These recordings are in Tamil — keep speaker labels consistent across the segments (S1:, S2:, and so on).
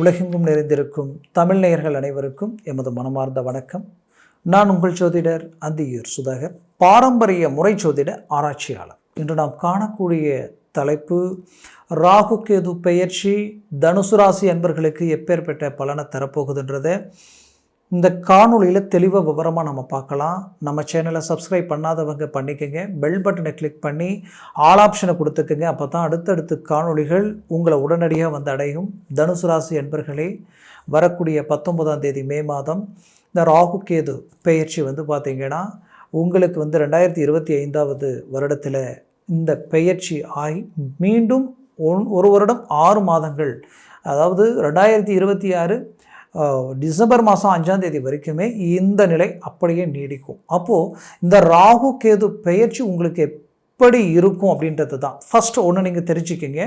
S1: உலகெங்கும் நிறைந்திருக்கும் தமிழ் நேயர்கள் அனைவருக்கும் எமது மனமார்ந்த வணக்கம். நான் உங்கள் ஜோதிடர் அந்தியூர் சுதாகர் பாரம்பரிய முறை ஜோதிட ஆராய்ச்சியாளர். இன்று நாம் காணக்கூடிய தலைப்பு ராகு கேது பெயர்ச்சி தனுசு ராசி அன்பர்களுக்கு எப்பேற்பட்ட பலனை தரப்போகுதுன்றதை இந்த காணொளியில் தெளிவாக விவரமாக நம்ம பார்க்கலாம். நம்ம சேனலை சப்ஸ்கிரைப் பண்ணாதவங்க பண்ணிக்கோங்க. பெல் பட்டனை கிளிக் பண்ணி ஆல் ஆப்ஷனை கொடுத்துக்கோங்க. அப்போ தான் அடுத்தடுத்து காணொளிகள் உங்களை உடனடியாக வந்து அடையும். தனுசு ராசி என்பர்களே வரக்கூடிய பத்தொன்பதாம் தேதி மே மாதம் இந்த ராகு கேது பெயர்ச்சி வந்து பார்த்திங்கன்னா உங்களுக்கு வந்து ரெண்டாயிரத்தி இருபத்தி ஐந்தாவது வருடத்தில் இந்த பெயர்ச்சி ஆகி மீண்டும் ஒன் ஒரு வருடம் ஆறு மாதங்கள். அதாவது ரெண்டாயிரத்தி இருபத்தி ஆறு டிசம்பர் மாதம் அஞ்சாம் தேதி வரைக்குமே இந்த நிலை அப்படியே நீடிக்கும். அப்போது இந்த ராகு கேது பெயர்ச்சி உங்களுக்கு எப்படி இருக்கும் அப்படின்றது தான் ஃபஸ்ட்டு ஒன்று நீங்கள் தெரிஞ்சுக்கிங்க.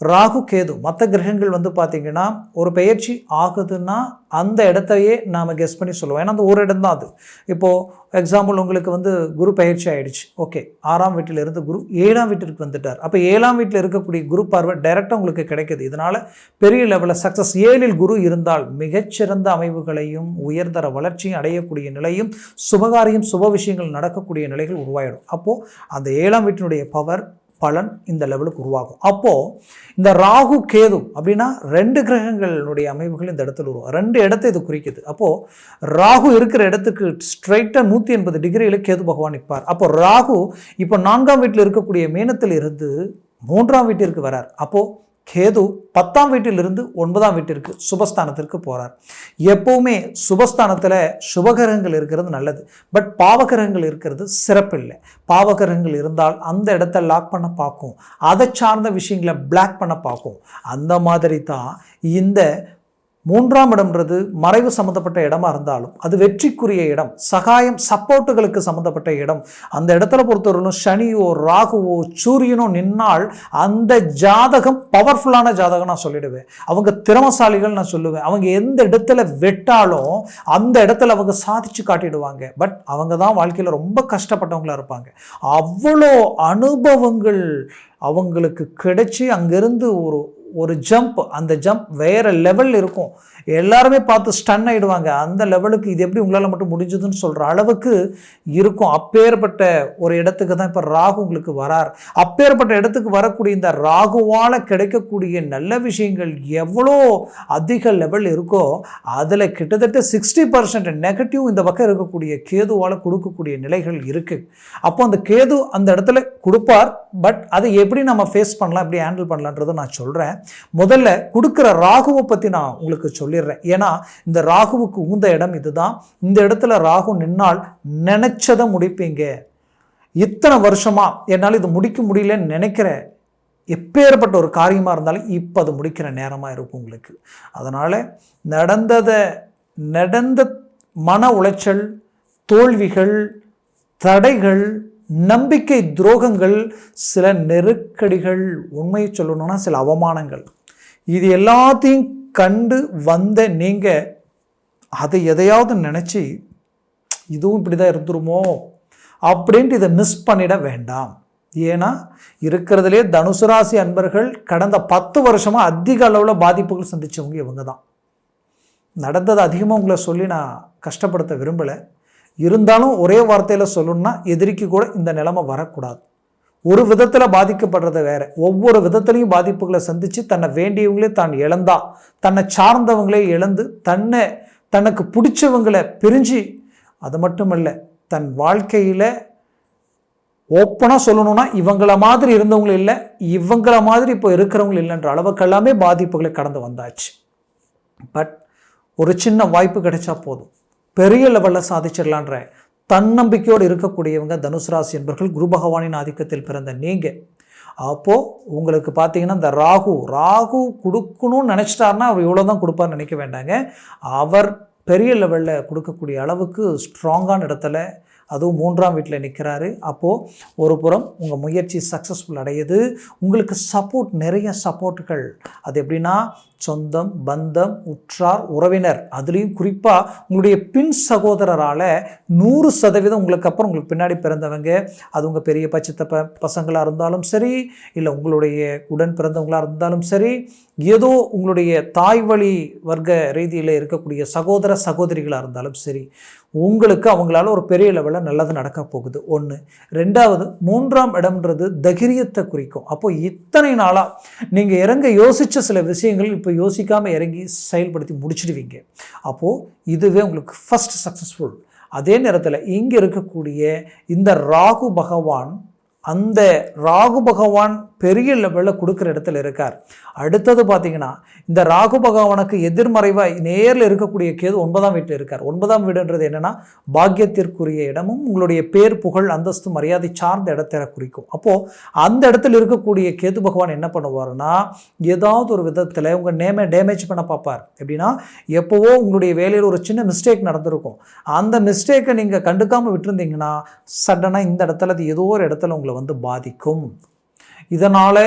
S1: ராகு கேது மற்ற கிரகங்கள் வந்து பார்த்திங்கன்னா ஒரு பெயர்ச்சி ஆகுதுன்னா அந்த இடத்தையே நாம் கெஸ் பண்ணி சொல்லுவோம். ஏன்னா அந்த ஒரு இடம் தான் அது. இப்போது எக்ஸாம்பிள் உங்களுக்கு வந்து குரு பயிற்சி ஆகிடுச்சு ஓகே ஆறாம் வீட்டில் இருந்து குரு ஏழாம் வீட்டிற்கு வந்துட்டார். அப்போ ஏழாம் வீட்டில் இருக்கக்கூடிய குரு பார்வை டைரெக்டாக உங்களுக்கு கிடைக்குது. இதனால் பெரிய லெவலில் சக்ஸஸ் ஏழில் குரு இருந்தால் மிகச்சிறந்த அமைவுகளையும் உயர்தர வளர்ச்சியும் அடையக்கூடிய நிலையும் சுபகாரியம் சுப விஷயங்கள் நடக்கக்கூடிய நிலைகள் உருவாயிடும். அப்போது அந்த ஏழாம் வீட்டினுடைய பவர் பலன் இந்த லெவலுக்கு உருவாகும். அப்போது இந்த ராகு கேது அப்படின்னா ரெண்டு கிரகங்களுடைய அமைவுகள் இந்த இடத்துல உருவாகும் ரெண்டு இடத்தை இது குறிக்குது. அப்போது ராகு இருக்கிற இடத்துக்கு ஸ்ட்ரைட்டாக நூற்றி எண்பது டிகிரியில் கேது பகவான் நிற்பார். அப்போ ராகு இப்போ நான்காம் வீட்டில் இருக்கக்கூடிய மீனத்தில் இருந்து மூன்றாம் வீட்டிற்கு வரார். அப்போது கேது பத்தாம் வீட்டிலிருந்து ஒன்பதாம் வீட்டிற்கு சுபஸ்தானத்திற்கு போகிறார் எப்போவுமே சுபஸ்தானத்தில் சுபகிரகங்கள் இருக்கிறது நல்லது. பட் பாவகிரகங்கள் இருக்கிறது சிறப்பில்லை. பாவகிரகங்கள் இருந்தால் அந்த இடத்த லாக் பண்ண பார்க்கும். அதை சார்ந்த விஷயங்களை பிளாக் பண்ண பார்க்கும். அந்த மாதிரி தான் இந்த மூன்றாம் இடம்ன்றது மறைவு சம்மந்தப்பட்ட இடமா இருந்தாலும் அது வெற்றிக்குரிய இடம் சகாயம் சப்போர்ட்டுகளுக்கு சம்மந்தப்பட்ட இடம். அந்த இடத்துல பொறுத்தவரையிலும் சனியோ ராகுவோ சூரியனோ நின்னால் அந்த ஜாதகம் பவர்ஃபுல்லான ஜாதகம் நான் சொல்லிடுவேன். அவங்க திறமசாலிகள் நான் சொல்லுவேன். அவங்க எந்த இடத்துல வெட்டாலும் அந்த இடத்துல அவங்க சாதிச்சு காட்டிடுவாங்க. பட் அவங்க தான் வாழ்க்கையில் ரொம்ப கஷ்டப்பட்டவங்களா இருப்பாங்க. அவ்வளோ அனுபவங்கள் அவங்களுக்கு கிடைச்சி அங்கேருந்து ஒரு ஒரு ஜம்ப் அந்த ஜம்ப் வேறு லெவல் இருக்கும். எல்லாருமே பார்த்து ஸ்டன் ஆகிடுவாங்க அந்த லெவலுக்கு இது எப்படி உங்களால் மட்டும் முடிஞ்சதுன்னு சொல்கிற அளவுக்கு இருக்கும். அப்பேற்பட்ட ஒரு இடத்துக்கு தான் இப்போ ராகு உங்களுக்கு வரார். அப்பேற்பட்ட இடத்துக்கு வரக்கூடிய இந்த ராகுவால் கிடைக்கக்கூடிய நல்ல விஷயங்கள் எவ்வளோ அதிக லெவல் இருக்கோ அதில் கிட்டத்தட்ட சிக்ஸ்டி பர்சன்ட் நெகட்டிவ் இந்த பக்கம் இருக்கக்கூடிய கேதுவால் கொடுக்கக்கூடிய நிலைகள் இருக்குது அப்போ அந்த கேது அந்த இடத்துல கொடுப்பார். பட் அதை எப்படி நம்ம ஃபேஸ் பண்ணலாம் எப்படி ஹேண்டில் பண்ணலான்றதை நான் சொல்கிறேன் முதல்ல கொடுக்குற ராகுவை பற்றி நான் உங்களுக்கு சொல்லிடுறேன். ஏன்னா இந்த ராகுவுக்கு உந்த இடம் இதுதான். இந்த இடத்துல ராகு நின்னால் நினைச்சதை முடிப்பீங்க. இத்தனை வருஷமா என்னால் இது முடிக்க முடியலன்னு நினைக்கிறேன் எப்பேற்பட்ட ஒரு காரியமாக இருந்தாலும் இப்போ அது முடிக்கிற நேரமாக இருக்கும் உங்களுக்கு. அதனால் நடந்ததை நடந்த மன உளைச்சல் தோல்விகள் தடைகள் நம்பிக்கை துரோகங்கள் சில நெருக்கடிகள் உண்மையை சொல்லணும்னா சில அவமானங்கள். இது எல்லாத்தையும் கண்டு வந்த நீங்கள் அதை எதையாவது நினச்சி இதுவும் இப்படி தான் இருந்துருமோ? அப்படின்ட்டு இதை மிஸ் பண்ணிட வேண்டாம். ஏன்னா இருக்கிறதுலே தனுசு ராசி அன்பர்கள் கடந்த பத்து வருஷமாக அதிக அளவில் பாதிப்புகள் சந்தித்தவங்க இவங்க தான். நடந்தது அதிகமாக உங்களை சொல்லி நான் கஷ்டப்படுத்த விரும்பலை. இருந்தாலும் ஒரே வார்த்தையில் சொல்லணும்னா எதிரிக்கு கூட இந்த நிலைமை வரக்கூடாது. ஒரு விதத்தில் பாதிக்கப்படுறது வேற. ஒவ்வொரு விதத்துலையும் பாதிப்புகளை சந்தித்து தன்னை வேண்டியவங்களே தான் இழந்தா தன்னை சார்ந்தவங்களே இழந்து தன்னை தனக்கு பிடிச்சவங்களை பிரிஞ்சு அது மட்டும் இல்லை தன் வாழ்க்கையில் ஓப்பனாக சொல்லணும்னா இவங்கள மாதிரி இருந்தவங்க இல்லை இவங்கள மாதிரி இப்போ இருக்கிறவங்க இல்லைன்ற அளவுக்கு எல்லாமே பாதிப்புகளை கடந்து வந்தாச்சு. பட் ஒரு சின்ன வாய்ப்பு கிடைச்சா போதும். பெரிய லெவலில் சாதிச்சிடலான்ற தன்னம்பிக்கையோடு இருக்கக்கூடியவங்க தனுசு ராசி என்பர்கள் குரு பகவானின் ஆதிக்கத்தில் பிறந்த நீங்கள் அப்போது உங்களுக்கு பார்த்தீங்கன்னா இந்த ராகு ராகு கொடுக்கணும்னு நினச்சிட்டாருன்னா அவர் இவ்வளோ தான் கொடுப்பார்னு நினைக்க வேண்டாங்க. அவர் பெரிய லெவலில் கொடுக்கக்கூடிய அளவுக்கு ஸ்ட்ராங்கான இடத்துல அதுவும் மூன்றாம் வீட்டில் நிற்கிறாரு அப்போது ஒரு புறம் உங்கள் முயற்சி சக்ஸஸ்ஃபுல் அடையுது. உங்களுக்கு சப்போர்ட் நிறைய சப்போர்ட்டுகள் அது எப்படின்னா சொந்தம் பந்தம் உற்றார் உறவினர். அதுலேயும் குறிப்பாக உங்களுடைய பின் சகோதரரால் நூறு சதவீதம் உங்களுக்கு அப்புறம் உங்களுக்கு பின்னாடி பிறந்தவங்க. அது உங்கள் பெரிய பச்சத்தப்ப பசங்களாக இருந்தாலும் சரி இல்லை உங்களுடைய உடன் பிறந்தவங்களாக இருந்தாலும் சரி ஏதோ உங்களுடைய தாய் வழி வர்க்க ரீதியில் இருக்கக்கூடிய சகோதர சகோதரிகளாக இருந்தாலும் சரி உங்களுக்கு அவங்களால ஒரு பெரிய லெவலில் நல்லது நடக்க போகுது. ஒன்று ரெண்டாவது மூன்றாம் இடம்ன்றது தகிரியத்தை குறிக்கும். அப்போ இத்தனை நாளாக நீங்கள் இறங்க யோசித்த சில விஷயங்கள் இப்போ இப்போ யோசிக்காமல் இறங்கி செயல்படுத்தி முடிச்சிடுவீங்க. அப்போது இதுவே உங்களுக்கு ஃபஸ்ட் சக்ஸஸ்ஃபுல் அதே நேரத்தில் இங்கே இருக்கக்கூடிய இந்த ராகு பகவான் அந்த ராகு பகவான் பெரிய லெவலில் கொடுக்குற இடத்துல இருக்கார். அடுத்தது பார்த்தீங்கன்னா இந்த ராகு பகவானுக்கு எதிர்மறைவாக நேரில் இருக்கக்கூடிய கேது ஒன்பதாம் வீட்டில் இருக்கார். ஒன்பதாம் வீடுன்றது என்னென்னா பாக்கியத்திற்குரிய இடமும் உங்களுடைய பேர் புகழ் அந்தஸ்து மரியாதை சார்ந்த இடத்தை குறிக்கும். அப்போது அந்த இடத்துல இருக்கக்கூடிய கேது பகவான் என்ன பண்ணுவார்னா ஏதாவது ஒரு விதத்தில் உங்கள் நேமை டேமேஜ் பண்ண பார்ப்பார். எப்படின்னா எப்போவோ உங்களுடைய வேலையில் ஒரு சின்ன மிஸ்டேக் நடந்திருக்கும். அந்த மிஸ்டேக்கை நீங்கள் கண்டுக்காமல் விட்டுருந்தீங்கன்னா சடனாக இந்த இடத்துல அது ஏதோ ஒரு இடத்துல உங்களை வந்து பாதிக்கும். இதனால்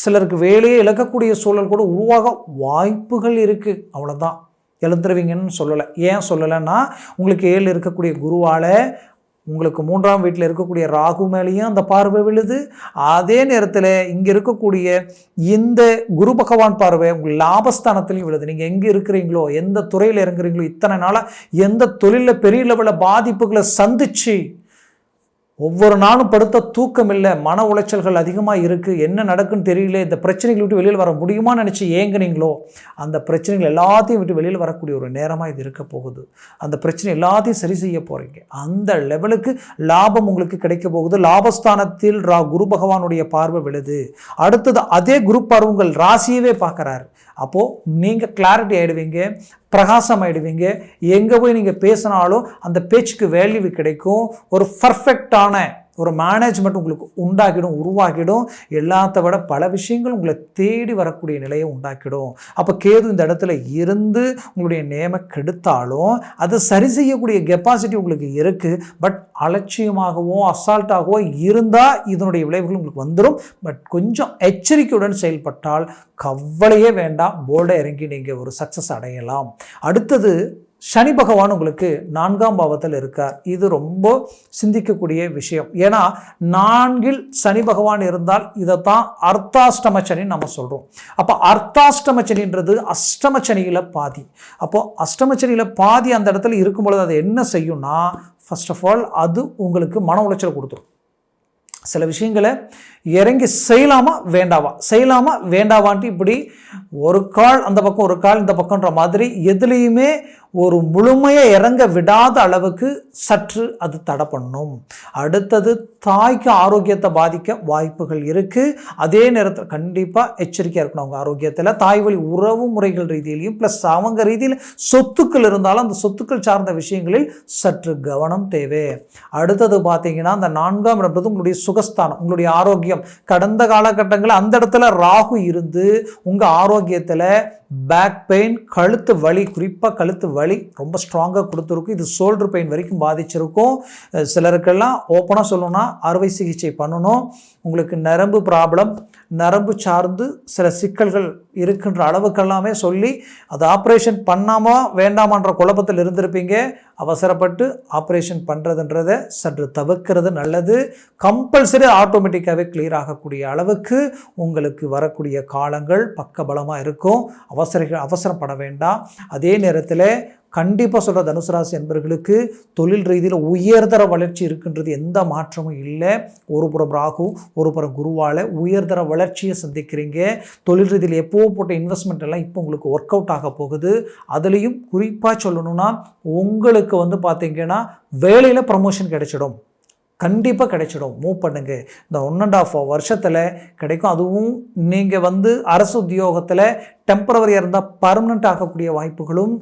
S1: சிலருக்கு வேலையை இழக்கக்கூடிய சூழல் கூட உருவாக வாய்ப்புகள் இருக்குது அவ்வளோதான் எழுந்துருவீங்கன்னு சொல்லலை. ஏன் சொல்லலைன்னா உங்களுக்கு ஏழு இருக்கக்கூடிய குருவால் உங்களுக்கு மூன்றாம் வீட்டில் இருக்கக்கூடிய ராகு மேலேயும் அந்த பார்வை விழுது. அதே நேரத்தில் இங்கே இருக்கக்கூடிய இந்த குரு பகவான் பார்வை உங்கள் லாபஸ்தானத்துலையும் விழுது. நீங்கள் எங்கே இருக்கிறீங்களோ எந்த துறையில் இறங்குறீங்களோ இத்தனை நாளாக எந்த தொழிலில் பெரிய லெவலில் பாதிப்புகளை சந்தித்து ஒவ்வொரு நாளும் படுத்த தூக்கம் இல்லை மன உளைச்சல்கள் அதிகமாக இருக்குது என்ன நடக்குன்னு தெரியல இந்த பிரச்சனைகளை விட்டு வெளியில் வர முடியுமான்னு நினச்சி ஏங்குனீங்களோ அந்த பிரச்சனைகள் எல்லாத்தையும் விட்டு வெளியில் வரக்கூடிய ஒரு நேரமாக இது இருக்க போகுது. அந்த பிரச்சனை எல்லாத்தையும் சரி செய்ய போகிறீங்க அந்த லெவலுக்கு லாபம் உங்களுக்கு கிடைக்க போகுது. லாபஸ்தானத்தில் ரா குரு பகவானுடைய பார்வை விழுது. அடுத்தது அதே குரு பார்வை உங்கள் ராசியவே பார்க்குறாரு. அப்போது நீங்கள் கிளாரிட்டி ஆகிடுவீங்க பிரகாசம் ஆகிடுவீங்க எங்கே போய் நீங்கள் பேசினாலும் அந்த பேச்சுக்கு வேல்யூ கிடைக்கும். ஒரு பர்ஃபெக்டான ஒரு மேனேஜ்மெண்ட் உங்களுக்கு உண்டாக்கிடும் உருவாக்கிடும். எல்லாத்த விட பல விஷயங்கள் உங்களை தேடி வரக்கூடிய நிலையை உண்டாக்கிடும். அப்போ கேது இந்த இடத்துல இருந்து உங்களுடைய நேம கெடுத்தாலும் அதை சரி செய்யக்கூடிய கெப்பாசிட்டி உங்களுக்கு இருக்குது பட் அலட்சியமாகவோ அசால்ட்டாகவோ இருந்தால் இதனுடைய விளைவுகள் உங்களுக்கு வந்துடும் பட் கொஞ்சம் எச்சரிக்கையுடன் செயல்பட்டால் கவலையே வேண்டாம். போர்டை இறங்கி நீங்கள் ஒரு சக்ஸஸ் அடையலாம். அடுத்தது சனி பகவான் உங்களுக்கு நான்காம் பாவத்தில் இருக்கார். இது ரொம்ப சிந்திக்கக்கூடிய விஷயம். ஏன்னா நான்கில் சனி பகவான் இருந்தால் இதைத்தான் அர்த்தாஷ்டம சனி நம்ம சொல்கிறோம் அப்போ அர்த்தாஷ்டம சனின்றது அஷ்டம சனியில் பாதி. அப்போது அஷ்டம சனியில் பாதி அந்த இடத்துல இருக்கும் பொழுது அது என்ன செய்யும்னா ஃபர்ஸ்ட் ஆஃப் ஆல் அது உங்களுக்கு மன உளைச்சல் கொடுத்துரும். சில விஷயங்களை இறங்கி செய்யலாமா வேண்டாவா? செய்யலாமா வேண்டாவான்ட்டு இப்படி ஒரு கால் அந்த பக்கம் ஒரு கால் இந்த பக்கம்ன்ற மாதிரி எதுலேயுமே ஒரு முழுமையை இறங்க விடாத அளவுக்கு சற்று அது தடை பண்ணும் அடுத்தது தாய்க்கு ஆரோக்கியத்தை பாதிக்க வாய்ப்புகள் இருக்குது அதே நேரத்தில் கண்டிப்பாக எச்சரிக்கையாக இருக்கணும் அவங்க ஆரோக்கியத்தில். தாய் வழி உறவு முறைகள் ரீதியிலையும் ப்ளஸ் அவங்க ரீதியில் சொத்துக்கள் இருந்தாலும் அந்த சொத்துக்கள் சார்ந்த விஷயங்களில் சற்று கவனம் தேவை. அடுத்தது பார்த்தீங்கன்னா அந்த நான்காம் இடம்ன்றது உங்களுடைய சுகஸ்தானம் உங்களுடைய ஆரோக்கியம். கடந்த காலகட்டங்களில் அந்த இடத்துல ராகு இருந்து உங்கள் ஆரோக்கியத்தில் பேக் பெயின் கழுத்து வலி குறிப்பாக கழுத்து வலி ரொம்ப ஸ்ட்ராங்காக கொடுத்துருக்கும். இது ஷோல்டர் பெயின் வரைக்கும் பாதிச்சிருக்கும். சிலருக்கெல்லாம் ஓப்பனாக சொல்லணும்னா அறுவை சிகிச்சை பண்ணணும். உங்களுக்கு நரம்பு ப்ராப்ளம் நரம்பு சார்ந்து சில சிக்கல்கள் இருக்கின்ற அளவுக்கெல்லாமே சொல்லி அது ஆப்ரேஷன் பண்ணாமா வேண்டாமான்ற குழப்பத்தில் இருந்திருப்பீங்க. அவசரப்பட்டு ஆப்ரேஷன் பண்ணுறதுன்றதை சற்று தவிர்க்கிறது நல்லது. கம்பல்சரி ஆட்டோமேட்டிக்காகவே கிளியர் ஆகக்கூடிய அளவுக்கு உங்களுக்கு வரக்கூடிய காலங்கள் பக்கபலமாக இருக்கும். அவசர அவசரப்பட வேண்டாம். அதே நேரத்தில் கண்டிப்பாக சொல்கிற தனுசு ராசி என்பவர்களுக்கு தொழில் ரீதியில் உயர்தர வளர்ச்சி இருக்கின்றது எந்த மாற்றமும் இல்லை. ஒரு புறம் ராகு ஒரு புறம் குருவால் உயர்தர வளர்ச்சியை சந்திக்கிறீங்க. தொழில் ரீதியில் எப்போ போட்ட இன்வெஸ்ட்மெண்ட் எல்லாம் இப்போ உங்களுக்கு ஒர்க் அவுட் ஆக போகுது. அதுலேயும் குறிப்பாக சொல்லணும்னா உங்களுக்கு வந்து பார்த்தீங்கன்னா வேலையில் ப்ரமோஷன் கிடைச்சிடும். கண்டிப்பாக கிடைச்சிடும். மூவ் பண்ணுங்கள் இந்த ஒன் அண்ட் ஆஃப் வருஷத்தில் கிடைக்கும். அதுவும் நீங்கள் வந்து அரசு உத்தியோகத்தில் டெம்பரவரியாக இருந்தால் பர்மனெண்ட் ஆகக்கூடிய வாய்ப்புகளும்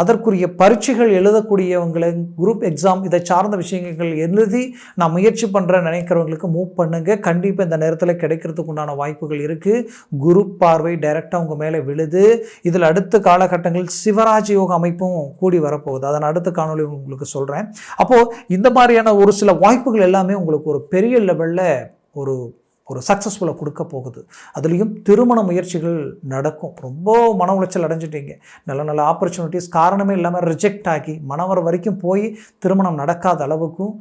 S1: அதற்குரிய பரீட்சைகள் எழுதக்கூடியவங்களை குரூப் எக்ஸாம் இதை சார்ந்த விஷயங்கள் எழுதி நான் முயற்சி பண்ணுற நினைக்கிறவங்களுக்கு மூவ் பண்ணுங்கள் கண்டிப்பாக இந்த நேரத்தில் கிடைக்கிறதுக்கு உண்டான வாய்ப்புகள் இருக்குது குரு பார்வை டைரெக்டாக உங்கள் மேலே விழுது. இதில் அடுத்த காலகட்டங்களில் சிவராஜ் யோக அமைப்பும் கூடி வரப்போகுது. அதன் அடுத்த காணொலி உங்களுக்கு சொல்கிறேன் அப்போது இந்த மாதிரியான ஒரு சில வாய்ப்புகள் எல்லாமே உங்களுக்கு ஒரு பெரிய லெவலில் ஒரு ஒரு சக்ஸஸ்ஃபுல்லாக கொடுக்க போகுது. அதுலேயும் திருமண முயற்சிகள் நடக்கும். ரொம்ப மன உளைச்சல் அடைஞ்சிட்டீங்க. நல்ல நல்ல ஆப்பர்ச்சுனிட்டிஸ் காரணமே இல்லாமல் ரிஜெக்ட் ஆகி மனவர் வரைக்கும் போய் திருமணம் நடக்காத அளவுக்கும்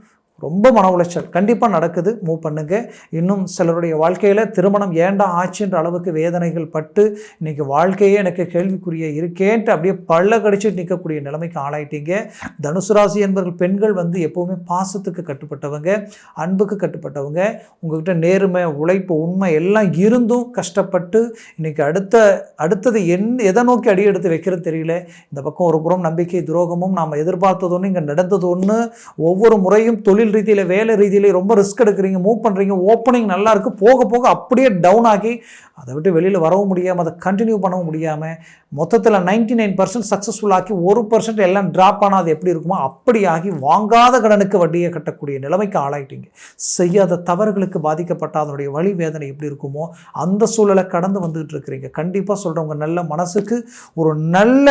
S1: ரொம்ப மன உளைச்சல். கண்டிப்பாக நடக்குது. மூவ் பண்ணுங்க. இன்னும் சிலருடைய வாழ்க்கையில் திருமணம் ஏண்டா ஆச்சுன்ற அளவுக்கு வேதனைகள் பட்டு இன்றைக்கி வாழ்க்கையே எனக்கு கேள்விக்குரிய இருக்கேன்ட்டு அப்படியே பள்ள கடிச்சிட்டு நிற்கக்கூடிய நிலைமைக்கு ஆளாயிட்டீங்க. தனுசு ராசி என்பவர்கள் பெண்கள் வந்து எப்போவுமே பாசத்துக்கு கட்டுப்பட்டவங்க அன்புக்கு கட்டுப்பட்டவங்க. உங்ககிட்ட நேர்மை உழைப்பு உண்மை எல்லாம் இருந்தும் கஷ்டப்பட்டு இன்றைக்கி அடுத்த அடுத்தது என் எதை நோக்கி அடி எடுத்து வைக்கிறது தெரியல. இந்த பக்கம் ஒரு புறம் நம்பிக்கை துரோகமும் நாம் எதிர்பார்த்தது ஒன்று இங்கே நடந்தது ஒன்று ஒவ்வொரு முறையும் தொழில் ரீதியில் வேலை ரீதியில் ரொம்ப ரிஸ்க் எடுக்கிறீங்க மூவ் பண்ணுறீங்க ஓப்பனிங் நல்லா இருக்கு போக போக அப்படியே டவுன் ஆகி அதை விட்டு வெளியில் வரவும் முடியாமல் அதை கண்டினியூ பண்ணவும் முடியாமல் மொத்தத்தில் நைன்டி நைன் பர்சன்ட் சக்ஸஸ்ஃபுல் ஆக்கி ஒரு பர்சன்ட் எல்லாம் ட்ராப் ஆனால் அது எப்படி இருக்குமோ அப்படி ஆகி வாங்காத கடனுக்கு வட்டியை கட்டக்கூடிய நிலைமைக்கு ஆளாயிட்டீங்க. செய்யாத தவறுகளுக்கு பாதிக்கப்பட்ட அதனுடைய வழி வேதனை எப்படி இருக்குமோ அந்த சூழலை கடந்து வந்துகிட்டு இருக்கிறீங்க. கண்டிப்பாக சொல்கிறவங்க நல்ல மனசுக்கு ஒரு நல்ல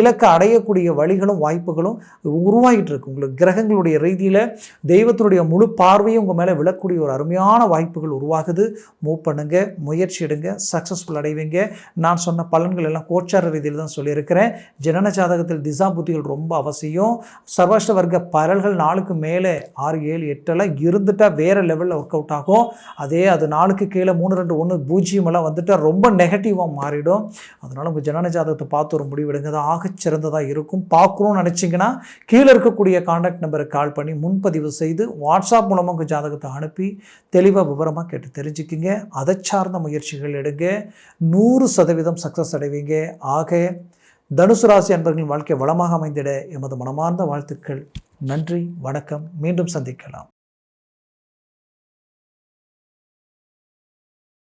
S1: இலக்கை அடையக்கூடிய வழிகளும் வாய்ப்புகளும் உருவாகிட்டு இருக்கு. உங்களுக்கு கிரகங்களுடைய ரீதியில் தெய்வத்தினுடைய முழு பார்வையும் உங்கள் மேலே விழக்கூடிய ஒரு அருமையான வாய்ப்புகள் உருவாகுது. மூவ் பண்ணுங்க முயற்சி எடுங்க சக்ஸஸ்ஃபுல் அடைவீங்க. நான் சொன்ன பலன்கள் எல்லாம் கோச்சார ரீதியில் தான் சொல்லியிருக்கிறேன். ஜனன ஜாதகத்தில் திசா புத்திகள் ரொம்ப அவசியம். சர்வாஷ்ட வர்க்க பரல்கள் நாளுக்கு மேலே ஆறு ஏழு எட்டெல்லாம் இருந்துட்டால் வேறு லெவலில் ஒர்க் அவுட் ஆகும். அதே அது நாளுக்கு கீழே மூணு ரெண்டு ஒன்று பூஜ்ஜியம் எல்லாம் வந்துட்டால் ரொம்ப நெகட்டிவாக மாறிடும். அதனால் உங்கள் ஜனன ஜாதகத்தை பார்த்து ஒரு முடிவெடுங்க அது ஆகச் சிறந்ததாக இருக்கும். பார்க்கணும்னு நினச்சிங்கன்னா கீழே இருக்கக்கூடிய கான்டாக்ட் நம்பருக்கு கால் பண்ணி முன்பதிவு செய்து வாட்ஸ்அப் மூலமாக உங்கள் ஜாதகத்தை அனுப்பி தெளிவாக விவரமாக கேட்டு தெரிஞ்சுக்கிங்க. அதை சார்ந்த முயற்சிகள் எடுங்க. நூறு சதவீதம் சக்ஸஸ் அடைவீங்க. ஆக தனுசு ராசி அன்பர்களின் வாழ்க்கை வளமாக அமைந்திட எமது மனமார்ந்த வாழ்த்துக்கள். நன்றி வணக்கம். மீண்டும் சந்திக்கலாம்.